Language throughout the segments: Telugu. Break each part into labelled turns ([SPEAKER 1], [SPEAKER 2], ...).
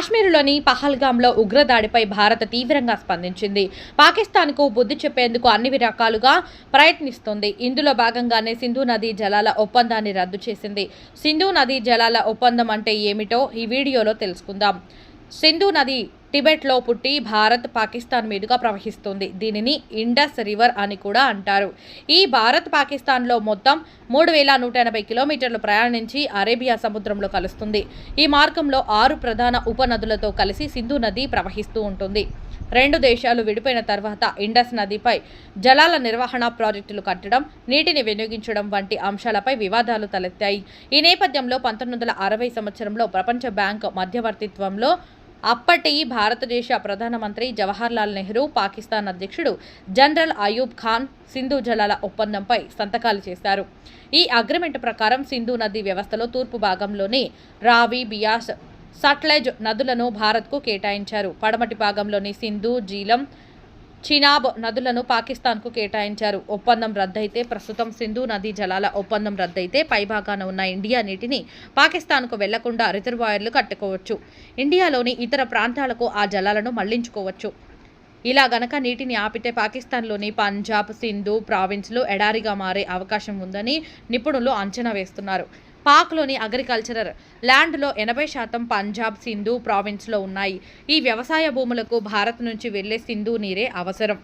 [SPEAKER 1] కాశ్మీరులోని పహల్గాంలో ఉగ్రదాడిపై భారత్ తీవ్రంగా స్పందించింది. పాకిస్తాన్కు బుద్ధి చెప్పేందుకు అన్ని రకాలుగా ప్రయత్నిస్తోంది. ఇందులో భాగంగానే సింధు నదీ జలాల ఒప్పందాన్ని రద్దు చేసింది. సింధు నదీ జలాల ఒప్పందం అంటే ఏమిటో ఈ వీడియోలో తెలుసుకుందాం. సింధు నది టిబెట్లో పుట్టి భారత్ పాకిస్తాన్ మీదుగా ప్రవహిస్తుంది. దీనిని ఇండస్ రివర్ అని కూడా అంటారు. ఈ భారత్ పాకిస్తాన్లో మొత్తం మూడు వేల నూట ఎనభై కిలోమీటర్లు ప్రయాణించి అరేబియా సముద్రంలో కలుస్తుంది. ఈ మార్గంలో ఆరు ప్రధాన ఉపనదులతో కలిసి సింధు నది ప్రవహిస్తూ ఉంటుంది. రెండు దేశాలు విడిపోయిన తర్వాత ఇండస్ నదిపై జలాల నిర్వహణ ప్రాజెక్టులు కట్టడం నీటిని వినియోగించడం వంటి అంశాలపై వివాదాలు తలెత్తాయి. ఈ నేపథ్యంలో పంతొమ్మిది వందల అరవై సంవత్సరంలో ప్రపంచ బ్యాంక్ మధ్యవర్తిత్వంలో అప్పటి భారతదేశ ప్రధానమంత్రి జవహర్లాల్ నెహ్రూ పాకిస్తాన్ అధ్యక్షుడు జనరల్ అయూబ్ ఖాన్ సింధు జలాల ఒప్పందంపై సంతకాలు చేశారు. ఈ అగ్రిమెంట్ ప్రకారం సింధు నది వ్యవస్థలో తూర్పు భాగంలోని రావి బియాస్ సట్లెజ్ నదులను భారత్కు కేటాయించారు. పడమటి భాగంలోని సింధు జీలం చినాబ్ నదులను పాకిస్తాన్కు కేటాయించారు. ఒప్పందం రద్దయితే ప్రస్తుతం సింధు నదీ జలాల ఒప్పందం రద్దయితే పైభాగాన ఉన్న ఇండియా నీటిని పాకిస్తాన్కు వెళ్ళకుండా రిజర్వాయర్లు కట్టుకోవచ్చు. ఇండియాలోని ఇతర ప్రాంతాలకు ఆ జలాలను మళ్ళించుకోవచ్చు. ఇలా గనక నీటిని ఆపితే పాకిస్తాన్లోని పంజాబ్ సింధు ప్రావిన్స్లు ఎడారిగా మారే అవకాశం ఉందని నిపుణులు అంచనా వేస్తున్నారు. పాక్లోని అగ్రికల్చరల్ ల్యాండ్లో ఎనభై శాతం పంజాబ్ సింధు ప్రావిన్స్లో ఉన్నాయి. ఈ వ్యవసాయ భూములకు భారత్ నుంచి వెళ్ళే సింధు నీరే అవసరం.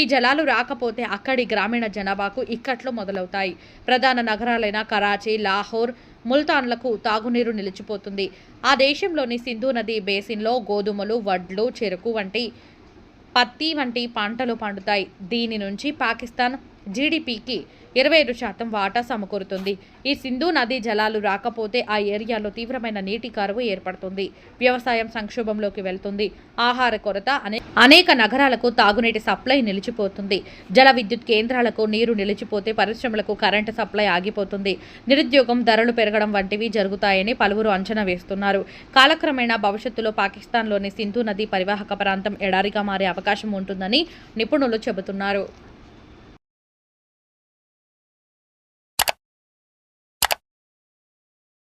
[SPEAKER 1] ఈ జలాలు రాకపోతే అక్కడి గ్రామీణ జనాభాకు ఇక్కట్లు మొదలవుతాయి. ప్రధాన నగరాలైన కరాచీ లాహోర్ ముల్తాన్లకు తాగునీరు నిలిచిపోతుంది. ఆ దేశంలోని సింధు నది బేసిన్లో గోధుమలు వడ్లు చెరుకు వంటి పత్తి వంటి పంటలు పండుతాయి. దీని నుంచి పాకిస్తాన్ జీడిపికి ఇరవై ఐదు శాతం వాటా సమకూరుతుంది. ఈ సింధు నదీ జలాలు రాకపోతే ఆ ఏరియాలో తీవ్రమైన నీటి కరువు ఏర్పడుతుంది. వ్యవసాయం సంక్షోభంలోకి వెళ్తుంది. ఆహార కొరత అనే అనేక నగరాలకు తాగునీటి సప్లై నిలిచిపోతుంది. జల విద్యుత్ కేంద్రాలకు నీరు నిలిచిపోతే పరిశ్రమలకు కరెంటు సప్లై ఆగిపోతుంది. నిరుద్యోగం ధరలు పెరగడం వంటివి జరుగుతాయని పలువురు అంచనా వేస్తున్నారు. కాలక్రమేణా భవిష్యత్తులో పాకిస్తాన్లోని సింధు నది పరివాహక ప్రాంతం ఎడారిగా మారే అవకాశం ఉంటుందని నిపుణులు చెబుతున్నారు.